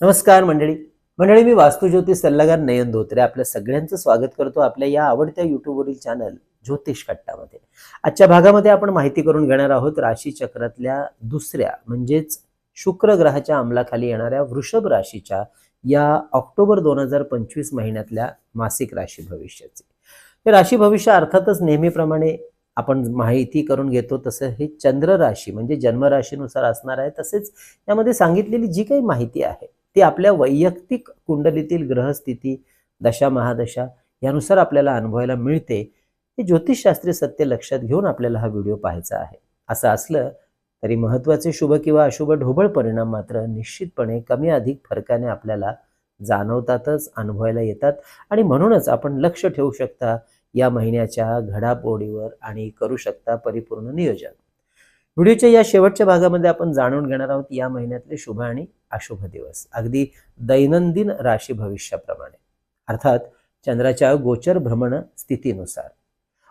नमस्कार मंडळी. मंडळी मी वास्तुज्योतिष सल्लागार नयन धोत्रे आपल्या सगळ्यांचं स्वागत करतो आपल्या या आवडत्या युट्यूबवरील चॅनल ज्योतिष कट्टामध्ये. आजच्या भागामध्ये आपण माहिती करून घेणार आहोत राशी चक्रातल्या दुसऱ्या म्हणजेच शुक्र ग्रहाच्या अंमलाखाली येणाऱ्या वृषभ राशीच्या या ऑक्टोबर दोन हजार पंचवीस महिन्यातल्या मासिक राशी भविष्याचे. हे राशी भविष्य अर्थातच नेहमीप्रमाणे आपण माहिती करून घेतो तसं हे चंद्र राशी म्हणजे जन्मराशीनुसार असणार आहे तसेच यामध्ये सांगितलेली जी काही माहिती आहे ती आपल्या वैयक्तिक कुंडलीतील ग्रहस्थिती दशा महादशा यानुसार आपल्याला अनुभवायला मिळते. हे ज्योतिषशास्त्रीय सत्य लक्षात घेऊन आपल्याला हा व्हिडिओ पाहायचा आहे. असं असलं तरी महत्त्वाचे शुभ किंवा अशुभ ढोबळ परिणाम मात्र निश्चितपणे कमी अधिक फरकाने आपल्याला जाणवतातच अनुभवायला येतात आणि म्हणूनच आपण लक्ष ठेवू शकता या महिन्याच्या घडापोडीवर आणि करू शकता परिपूर्ण नियोजन. व्हिडिओच्या या शेवटच्या भागामध्ये आपण जाणून घेणार आहोत या महिन्यातले शुभ आणि अशुभ दिवस. अगदी दैनंदिन राशी भविष्याप्रमाणे. अर्थात चंद्राच्या गोचर भ्रमण स्थितीनुसार.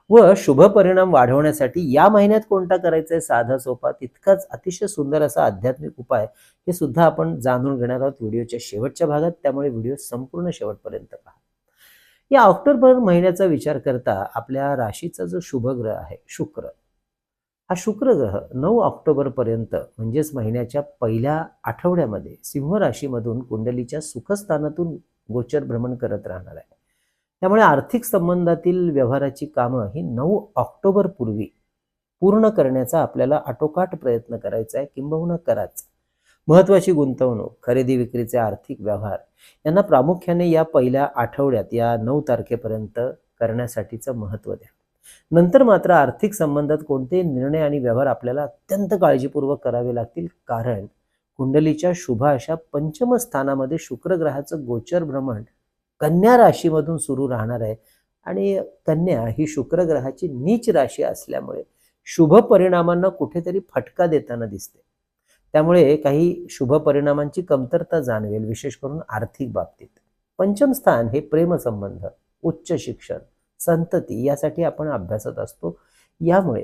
व शुभ परिणाम वाढवण्यासाठी या महिन्यात कोणता करायचा आहे साधा सोपा तितकाच अतिशय सुंदर असा आध्यात्मिक उपाय हे सुद्धा आपण जाणून घेणार आहोत व्हिडिओच्या शेवटच्या भागात. त्यामुळे व्हिडिओ संपूर्ण शेवटपर्यंत पहा. या ऑक्टोबर महिन्याचा विचार करता आपल्या राशीचा जो शुभ ग्रह आहे शुक्र हा शुक्र ग्रह नऊ ऑक्टोबरपर्यंत म्हणजेच महिन्याच्या पहिल्या आठवड्यामध्ये सिंह राशीमधून कुंडलीच्या सुखस्थानातून गोचर भ्रमण करत राहणार आहे. त्यामुळे आर्थिक संबंधातील व्यवहाराची कामं ही नऊ ऑक्टोबर पूर्वी पूर्ण करण्याचा आपल्याला आटोकाट प्रयत्न करायचा आहे किंबहुना कराच. महत्वाची गुंतवणूक खरेदी विक्रीचे आर्थिक व्यवहार यांना प्रामुख्याने या पहिल्या आठवड्यात या नऊ तारखेपर्यंत करण्यासाठीचं महत्त्व द्या. नंतर मात्र आर्थिक संबंधात कोणते निर्णय आणि व्यवहार आपल्याला अत्यंत काळजीपूर्वक करावे लागतील? कारण कुंडलीच्या शुभ अशा पंचम स्थानामध्ये शुक्रग्रहाचं गोचर भ्रमण कन्या राशीमधून सुरू राहणार आहे आणि कन्या ही शुक्र ग्रहाची नीच राशी असल्यामुळे शुभ परिणामांना कुठेतरी फटका देताना दिसते. त्यामुळे काही शुभ परिणामांची कमतरता जाणवेल विशेष करून आर्थिक बाबतीत. पंचम स्थान हे प्रेमसंबंध उच्च शिक्षण संतती यासाठी आपण अभ्यासत असतो. यामुळे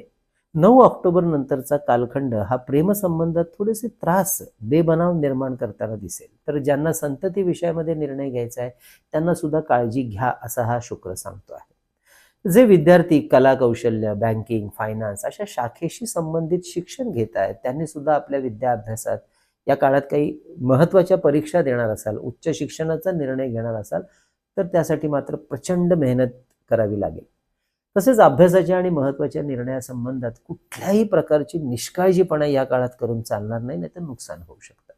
नऊ ऑक्टोबर नंतरचा कालखंड हा प्रेमसंबंधात थोडेसे त्रास बेबनाव निर्माण करताना दिसेल. तर ज्यांना संतती विषयामध्ये निर्णय घ्यायचा आहे त्यांना सुद्धा काळजी घ्या असा हा शुक्र सांगतो आहे. जे विद्यार्थी कला कौशल्य बँकिंग फायनान्स अशा शाखेशी संबंधित शिक्षण घेत आहेत त्यांनी सुद्धा आपल्या विद्याभ्यासात या काळात काही महत्त्वाच्या परीक्षा देणार असाल उच्च शिक्षणाचा निर्णय घेणार असाल तर त्यासाठी मात्र प्रचंड मेहनत करावी लागेल. तसेच अभ्यासाच्या आणि महत्त्वाच्या निर्णयासंबंधात कुठल्याही प्रकारची निष्काळजीपणा या काळात करून चालणार नाही नाही तर नुकसान होऊ शकतं.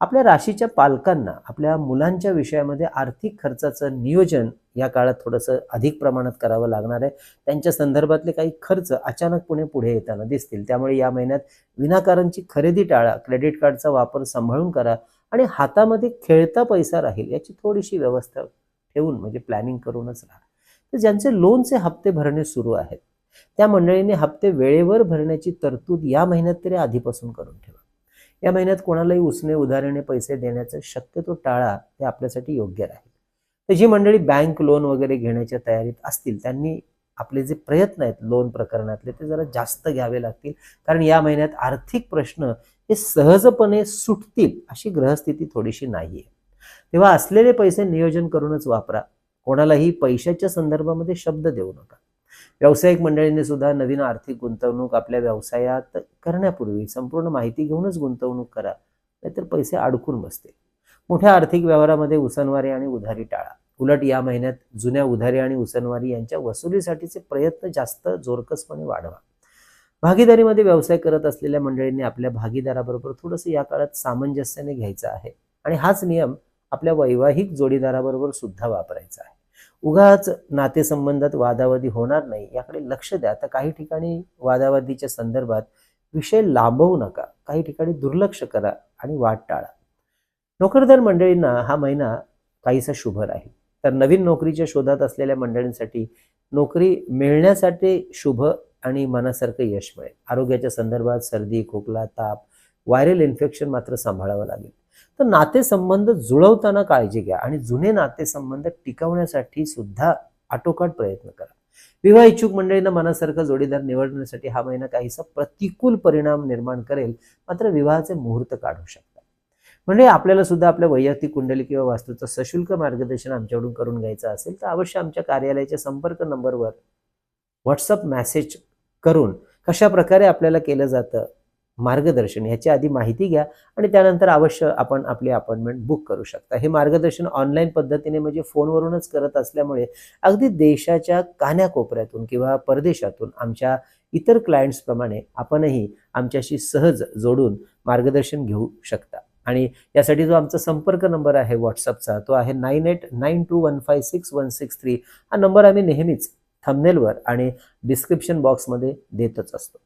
आपल्या राशीच्या पालकांना आपल्या मुलांच्या विषयामध्ये आर्थिक खर्चाचं नियोजन या काळात थोडंसं अधिक प्रमाणात करावं लागणार आहे. त्यांच्या संदर्भातले काही खर्च अचानकपणे पुढे येताना दिसतील. त्यामुळे या महिन्यात विनाकारांची खरेदी टाळा क्रेडिट कार्डचा वापर सांभाळून करा आणि हातामध्ये खेळता पैसा राहील याची थोडीशी व्यवस्था ठेवून म्हणजे प्लॅनिंग करूनच राहा. तर ज्यांचे लोनचे हप्ते भरणे सुरू आहेत त्या मंडळीने हप्ते वेळेवर भरण्याची तरतूद या महिन्यात तरी आधीपासून करून ठेवा. या महिन्यात कोणालाही उसने उधारीने पैसे देण्याचं शक्यतो टाळा हे आपल्यासाठी योग्य राहील. तर जी मंडळी बँक लोन वगैरे घेण्याच्या तयारीत असतील त्यांनी आपले जे प्रयत्न आहेत लोन प्रकरणातले ते जरा जास्त घ्यावे लागतील. कारण या महिन्यात आर्थिक प्रश्न हे सहजपणे सुटतील अशी ग्रहस्थिती थोडीशी नाही आहे तेव्हा असलेले पैसे नियोजन करूनच वापरा. कोणालाही पैशाच्या संदर्भामध्ये शब्द देऊ नका. व्यावसायिक मंडळींनी सुद्धा नवीन आर्थिक गुंतवणूक आपल्या व्यवसायात करण्यापूर्वी संपूर्ण माहिती घेऊनच गुंतवणूक करा नाहीतर पैसे अडकून बसतील. मोठ्या आर्थिक व्यवहारामध्ये उसनवारी आणि उधारी टाळा. उलट या महिन्यात जुन्या उधारी आणि उसनवारी यांच्या वसुलीसाठीचे प्रयत्न जास्त जोरकसपणे वाढवा. भागीदारीमध्ये व्यवसाय करत असलेल्या मंडळींनी आपल्या भागीदाराबरोबर थोडंसं या काळात सामंजस्याने घ्यायचं आहे आणि हाच नियम आपल्या वैवाहिक जोडीदाराबरोबर सुद्धा वापरायचा आहे. उगाच नातेसंबंधात वादावादी होणार नाही याकडे लक्ष द्या. तर काही ठिकाणी वादावादीच्या संदर्भात विषय लांबवू नका. काही ठिकाणी दुर्लक्ष करा आणि वाट टाळा. नोकरदार मंडळींना हा महिना काहीसा शुभ राहील. तर नवीन नोकरीच्या शोधात असलेल्या मंडळींसाठी नोकरी मिळण्यासाठी शुभ आणि मनासारखं यश मिळेल. आरोग्याच्या संदर्भात सर्दी खोकला ताप व्हायरल इन्फेक्शन मात्र सांभाळावं लागेल. तर नातेसंबंध जुळवताना काळजी घ्या आणि जुने नातेसंबंध टिकवण्यासाठी सुद्धा आटोकाट प्रयत्न करा. विवाह इच्छुक मंडळींना मनासारखा जोडीदार निवडण्यासाठी हा महिना काहीसा प्रतिकूल परिणाम निर्माण करेल मात्र विवाहाचे मुहूर्त काढू शकता. म्हणजे आपल्याला सुद्धा आपल्या वैयक्तिक कुंडली किंवा वास्तूचं सशुल्क मार्गदर्शन आमच्याकडून करून घ्यायचं असेल तर अवश्य आमच्या कार्यालयाच्या संपर्क नंबरवर व्हॉट्सअप मेसेज करून कशा प्रकारे आपल्याला केलं जातं मार्गदर्शन ह्याची आधी माहिती घ्या आणि त्यानंतर अवश्य आपण आपली अपॉइंटमेंट बुक करू शकता. हे मार्गदर्शन ऑनलाईन पद्धतीने म्हणजे फोनवरूनच करत असल्यामुळे अगदी देशाच्या कान्याकोपऱ्यातून किंवा परदेशातून आमच्या इतर क्लायंट्सप्रमाणे आपणही आमच्याशी सहज जोडून मार्गदर्शन घेऊ शकता. आणि यासाठी जो आमचा संपर्क नंबर आहे व्हॉट्सअपचा तो आहे nine eight nine two one five six one six three. हा नंबर आम्ही नेहमीच थंबनेलवर आणि डिस्क्रिप्शन बॉक्समध्ये देतच असतो.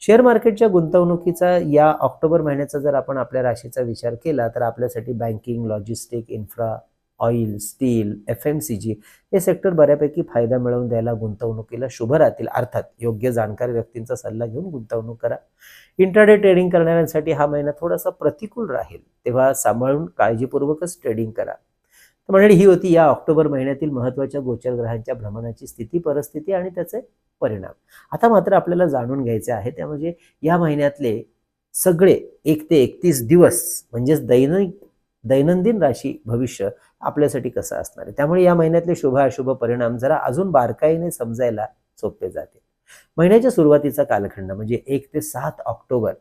शेअर मार्केटच्या गुंतवणुकीचा या ऑक्टोबर महिन्याचा जर आपण आपल्या राशीचा विचार केला तर आपल्यासाठी banking logistic infra oil steel F M C G हे सेक्टर बऱ्यापैकी फायदा मिळवून द्यायला गुंतवणुकीला शुभ राहतील. अर्थात योग्य जाणकार व्यक्तींचा सल्ला घेऊन गुंतवणूक करा. इंटरडे ट्रेडिंग करणाऱ्यांसाठी हा महिना थोडासा प्रतिकूल राहील. तेव्हा सांभाळून काळजीपूर्वकच ट्रेडिंग करा. तर मंडळी ही होती या ऑक्टोबर महिन्यातील महत्त्वाच्या गोचर ग्रहांच्या भ्रमणाची स्थिती परिस्थिती आणि त्याचे परिणाम. आता मात्र आपल्याला जाणून घ्यायचे आहे त्या म्हणजे या महिन्यातले सगळे एक ते एकतीस दिवस म्हणजेच दैनिक दैनंदिन राशी भविष्य आपल्यासाठी कसं असणार आहे? त्यामुळे या महिन्यातले शुभ अशुभ परिणाम जरा अजून बारकाईने समजायला सोपे जाते. महिन्याच्या सुरुवातीचा कालखंड म्हणजे एक ते सात ऑक्टोबर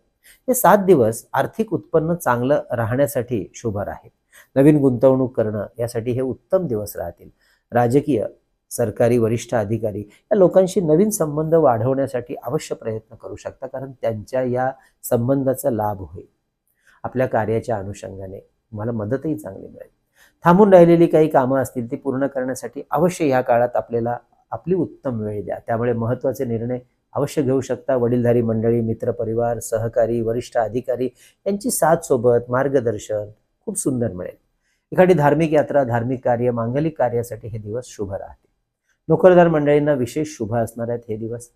हे सात दिवस आर्थिक उत्पन्न चांगलं राहण्यासाठी शुभ राहील. नवीन गुंतवणूक करणं यासाठी हे उत्तम दिवस राहतील. राजकीय सरकारी वरिष्ठ अधिकारी या लोकांशी नवीन संबंध वाढवण्यासाठी अवश्य प्रयत्न करू शकता कारण त्यांच्या या संबंधाचा लाभ होईल. आपल्या कार्याच्या अनुषंगाने तुम्हाला मदतही चांगली मिळेल. थांबून राहिलेली काही कामं असतील ती पूर्ण करण्यासाठी अवश्य ह्या काळात आपल्याला आपली उत्तम वेळ द्या. त्यामुळे महत्त्वाचे निर्णय अवश्य घेऊ शकता. वडीलधारी मंडळी मित्रपरिवार सहकारी वरिष्ठ अधिकारी यांची साथ सोबत मार्गदर्शन खूप सुंदर मिळेल. एखादी धार्मिक यात्रा धार्मिक कार्य मांगलिक कार्यासाठी हे दिवस शुभ राहतील. नोकरदार मंडळींना विशेष शुभ असणार आहेत हे दिवस.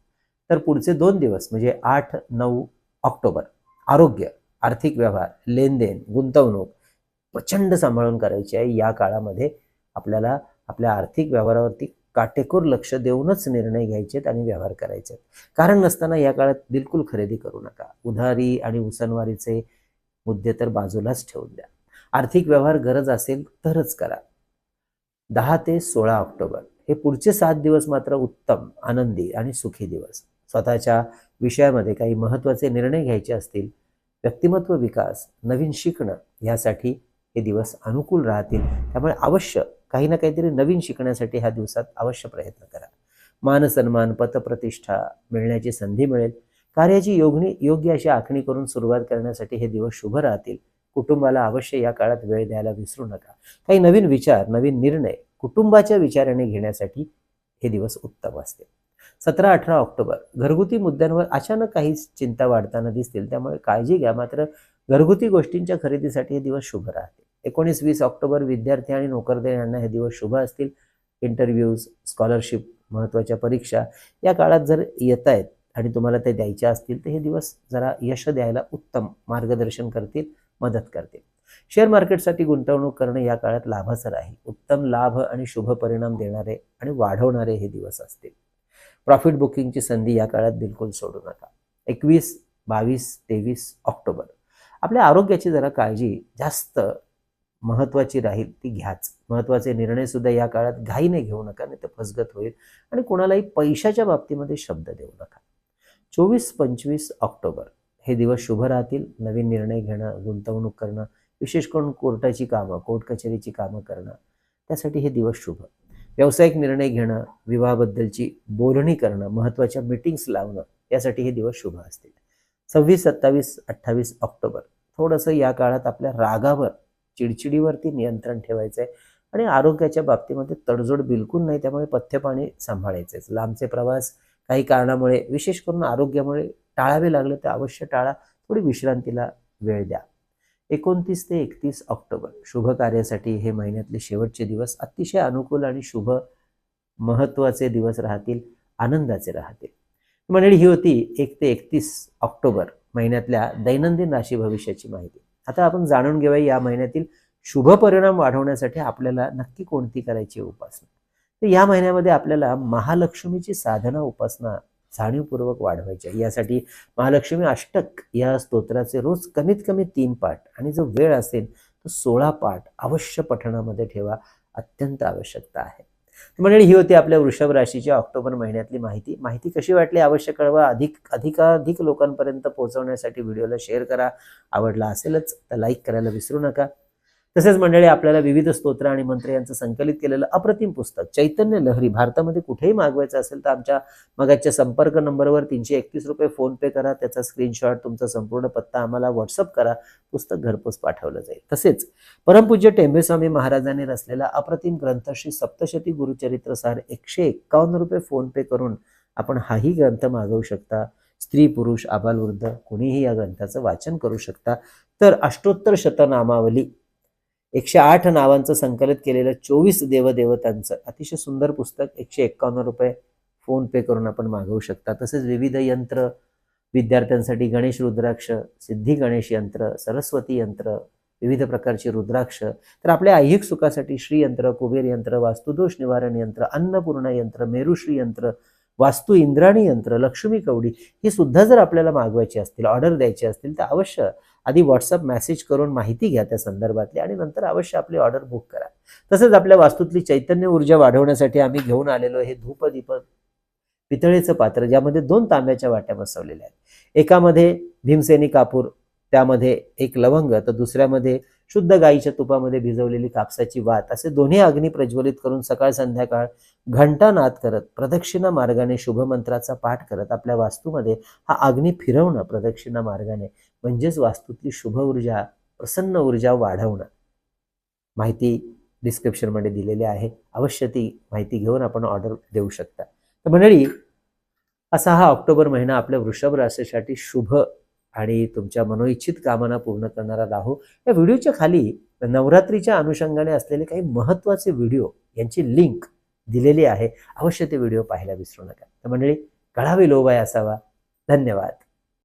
तर पुढचे दोन दिवस म्हणजे आठ नऊ ऑक्टोबर. आरोग्य आर्थिक व्यवहार लेनदेन गुंतवणूक प्रचंड सांभाळून करायची आहे. या काळामध्ये आपल्याला आपल्या आर्थिक व्यवहारावरती काटेकोर लक्ष देऊनच निर्णय घ्यायचे आणि व्यवहार करायचे कारण नसताना या काळात बिलकुल खरेदी करू नका. उधारी आणि उसनवारीचे मुद्दे तर बाजूलाच ठेवून द्या. आर्थिक व्यवहार गरज असेल तरच करा. दहा ते सोळा ऑक्टोबर. हे पुढचे सात दिवस मात्र उत्तम आनंदी आणि सुखी दिवस. स्वतःच्या विषयामध्ये काही महत्त्वाचे निर्णय घ्यायचे असतील व्यक्तिमत्व विकास नवीन शिकणं यासाठी हे दिवस अनुकूल राहतील. त्यामुळे अवश्य काही ना काहीतरी नवीन शिकण्यासाठी ह्या दिवसात अवश्य प्रयत्न करा. मान सन्मान पतप्रतिष्ठा मिळण्याची संधी मिळेल. कार्याची योगणी योग्य अशी आखणी करून सुरुवात करण्यासाठी हे दिवस शुभ राहतील. कुटुंबाला अवश्य या काळात वेळ द्यायला विसरू नका. काही नवीन विचार नवीन निर्णय कुटुंबाच्या विचाराने घेण्यासाठी हे दिवस उत्तम असते. सतरा अठरा ऑक्टोबर घरगुती मुद्द्यांवर अचानक काही चिंता वाढताना दिसतील त्यामुळे काळजी घ्या. मात्र घरगुती गोष्टींच्या खरेदीसाठी हे दिवस शुभ राहतील. एकोणीस वीस ऑक्टोबर विद्यार्थी आणि नोकरदार यांना हे दिवस शुभ असतील. इंटरव्ह्यूज स्कॉलरशिप महत्त्वाच्या परीक्षा या काळात जर येत आहेत आणि तुम्हाला ते द्यायच्या असतील तर हे दिवस जरा यश द्यायला उत्तम मार्गदर्शन करतील मदत करतील. शेअर मार्केटसाठी गुंतवणूक करणं या काळात लाभाचं राहील. उत्तम लाभ आणि शुभ परिणाम देणारे आणि वाढवणारे हे दिवस असतील. प्रॉफिट बुकिंगची संधी या काळात बिलकुल सोडू नका. एकवीस बावीस तेवीस ऑक्टोबर. आपल्या आरोग्याची जरा काळजी जास्त महत्त्वाची राहील ती घ्याच. महत्त्वाचे निर्णय सुद्धा या काळात घाईने घेऊ नका नाही तर फसगत होईल आणि कोणालाही पैशाच्या बाबतीमध्ये शब्द देऊ नका. चोवीस पंचवीस ऑक्टोबर. हे दिवस शुभ राहतील. नवीन निर्णय घेणं गुंतवणूक करणं विशेष करून कोर्टाची कामं कोर्ट कचेरीची कामं करणं त्यासाठी हे दिवस शुभ. व्यावसायिक निर्णय घेणं विवाहाबद्दलची बोलणी करणं महत्त्वाच्या मीटिंग्स लावणं यासाठी हे दिवस शुभ असतील. सव्वीस सत्तावीस अठ्ठावीस ऑक्टोबर. थोडंसं या काळात आपल्या रागावर चिडचिडीवरती नियंत्रण ठेवायचं आहे आणि आरोग्याच्या बाबतीमध्ये तडजोड बिलकुल नाही त्यामुळे पथ्यपाणी सांभाळायचंच लांबचे प्रवास काही कारणामुळे विशेष करून आरोग्यामुळे टाळावे लागले तर अवश्य टाळा. थोडी विश्रांतीला वेळ द्या. एकोणतीस ते एकतीस ऑक्टोबर. शुभ कार्यासाठी हे महिन्यातले शेवटचे दिवस अतिशय अनुकूल आणि शुभ महत्त्वाचे दिवस राहतील आनंदाचे राहतील. मंडळी ही होती एक ते एकतीस ऑक्टोबर महिन्यातल्या दैनंदिन राशी भविष्याची माहिती. आता आपण जाणून घेऊया या महिन्यातील शुभ परिणाम वाढवण्यासाठी आपल्याला नक्की कोणती करायची उपासना? तर या महिन्यामध्ये आपल्याला महालक्ष्मीची साधना उपासना जाणीवपूर्वक वाढवायच्या. यासाठी महालक्ष्मी अष्टक या स्तोत्राचे रोज कमीत कमी तीन पाठ आणि जो वेळ असेल तर सोळा पाठ अवश्य पठणामध्ये ठेवा. अत्यंत आवश्यकता आहे. मंडळी ही होती आपल्या वृषभ राशीची ऑक्टोबर महिन्यातली माहिती. माहिती कशी वाटली अवश्य कळवा. अधिक अधिकाधिक लोकांपर्यंत पोहोचवण्यासाठी व्हिडिओला शेअर करा. आवडला असेलच तर लाईक करायला विसरू नका. तसेच मंडळी आपल्याला विविध स्तोत्र आणि मंत्र यांचं संकलित केलेलं अप्रतिम पुस्तक चैतन्य लहरी भारतामध्ये कुठेही मागवायचं असेल तर आमच्या मगाच्या संपर्क नंबरवर तीनशे एकतीस रुपये फोन पे करा त्याचा स्क्रीनशॉट तुमचा संपूर्ण पत्ता आम्हाला व्हॉट्सअप करा पुस्तक घरपोच पाठवलं जाईल. तसेच परमपूज्य टेंबेस्वामी महाराजांनी रचलेला अप्रतिम ग्रंथ श्री सप्तशती गुरुचरित्रसार एकशे एक्कावन्न रुपये फोन पे करून आपण हाही ग्रंथ मागवू शकता. स्त्री पुरुष आबालवृद्ध कुणीही या ग्रंथाचं वाचन करू शकता. तर अष्टोत्तर शतनामावली एकशे आठ नावांचं संकलित केलेलं चोवीस देवदेवतांचं. अतिशय सुंदर पुस्तक एकशे एक्कावन्न रुपये फोन पे करून आपण मागवू शकता. तसेच विविध यंत्र विद्यार्थ्यांसाठी गणेश रुद्राक्ष सिद्धी गणेश यंत्र सरस्वती यंत्र विविध प्रकारची रुद्राक्ष. तर आपल्या ऐहिक सुखासाठी श्री यंत्र कुबेर यंत्र वास्तुदोष निवारण यंत्र अन्नपूर्णा यंत्र मेरुश्री यंत्र वास्तू इंद्राणी यंत्र लक्ष्मी कवडी ही सुद्धा जर आपल्याला मागवायची असतील ऑर्डर द्यायची असतील तर अवश्य आधी व्हॉट्सअप मेसेज करून माहिती घ्या त्या संदर्भातली आणि नंतर अवश्य आपली ऑर्डर बुक करा. तसंच आपल्या वास्तूतली चैतन्य ऊर्जा वाढवण्यासाठी आम्ही घेऊन आलेलो हे धूपदीप पितळेचं पात्र ज्यामध्ये दोन तांब्याच्या वाट्या बसवलेल्या आहेत. एकामध्ये भीमसेनी कापूर त्यामध्ये एक लवंग तर दुसऱ्यामध्ये शुद्ध गाईच्या तुपामध्ये भिजवलेली कापसाची वात असे दोन्ही अग्नी प्रज्वलित करून सकाळ संध्याकाळ घंटानाद करत प्रदक्षिणा मार्गाने शुभमंत्राचा पाठ करत आपल्या वास्तूमध्ये हा अग्नी फिरवणं प्रदक्षिणा मार्गाने म्हणजेच वास्तूतली शुभ ऊर्जा प्रसन्न ऊर्जा वाढवणं. माहिती डिस्क्रिप्शनमध्ये दिलेली आहे. अवश्य ती माहिती घेऊन आपण ऑर्डर देऊ शकता. तर मंडळी असा हा ऑक्टोबर महिना आपल्या वृषभ राशीसाठी शुभ आणि तुमच्या मनोइच्छित कामना पूर्ण करणारा राहू. या व्हिडिओच्या खाली नवरात्रीच्या अनुषंगाने असलेले काही महत्त्वाचे व्हिडिओ यांची लिंक दिलेली आहे. अवश्य ते व्हिडिओ पाहायला विसरू नका. तर मंडळी कळावे लोबाय असावा. धन्यवाद.